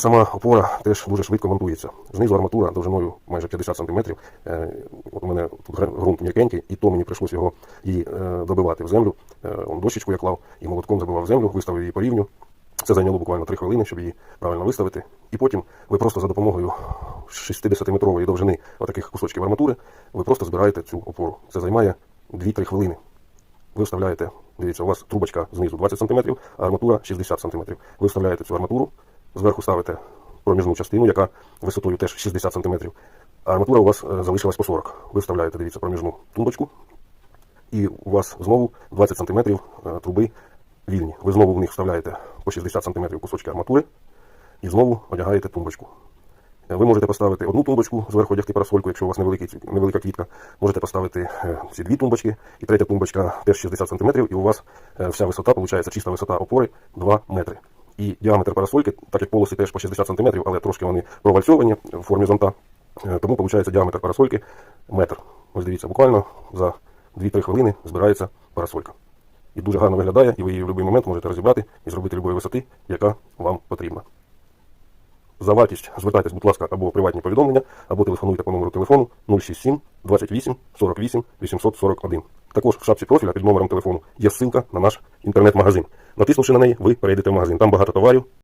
Сама опора теж дуже швидко монтується. Знизу арматура довжиною майже 50 см. От у мене тут ґрунт м'якенький, і то мені прийшлося його її е, добивати в землю. Е, он дощечку я клав і молотком забивав землю, виставив її по рівню. Це зайняло буквально 3 хвилини, щоб її правильно виставити. І потім ви просто за допомогою 60-метрової довжини отаких кусочків арматури ви просто збираєте цю опору. Це займає 2-3 хвилини. Ви вставляєте, дивіться, у вас трубочка знизу 20 см, а арматура 60 см. Ви вставляєте цю арматуру, зверху ставите проміжну частину, яка висотою теж 60 см. А арматура у вас е, залишилась по 40. Ви вставляєте, дивіться, проміжну тумбочку, і у вас знову 20 см е, труби вільні. Ви знову в них вставляєте по 60 см кусочки арматури і знову одягаєте тумбочку. Е, Ви можете поставити одну тумбочку, зверху одягти парасольку, якщо у вас невелика квітка. Можете поставити ці дві тумбочки, і третя тумбочка теж 60 см, і у вас вся висота, виходить, чиста висота опори 2 метри. І діаметр парасольки, так як полоси теж по 60 см, але трошки вони провальцьовані в формі зонта, е, тому виходить діаметр парасольки метр. Ось дивіться, буквально за 2-3 хвилини збирається парасолька. І дуже гарно виглядає, і ви її в будь-який момент можете розібрати і зробити любої висоти, яка вам потрібна. За вартість звертайтесь, будь ласка, або приватні повідомлення, або телефонуйте по номеру телефону 067 28 48 841. Також в шапці профіля під номером телефону є ссылка на наш інтернет-магазин. Натиснувши на неї, ви перейдете в магазин. Там багато товарів,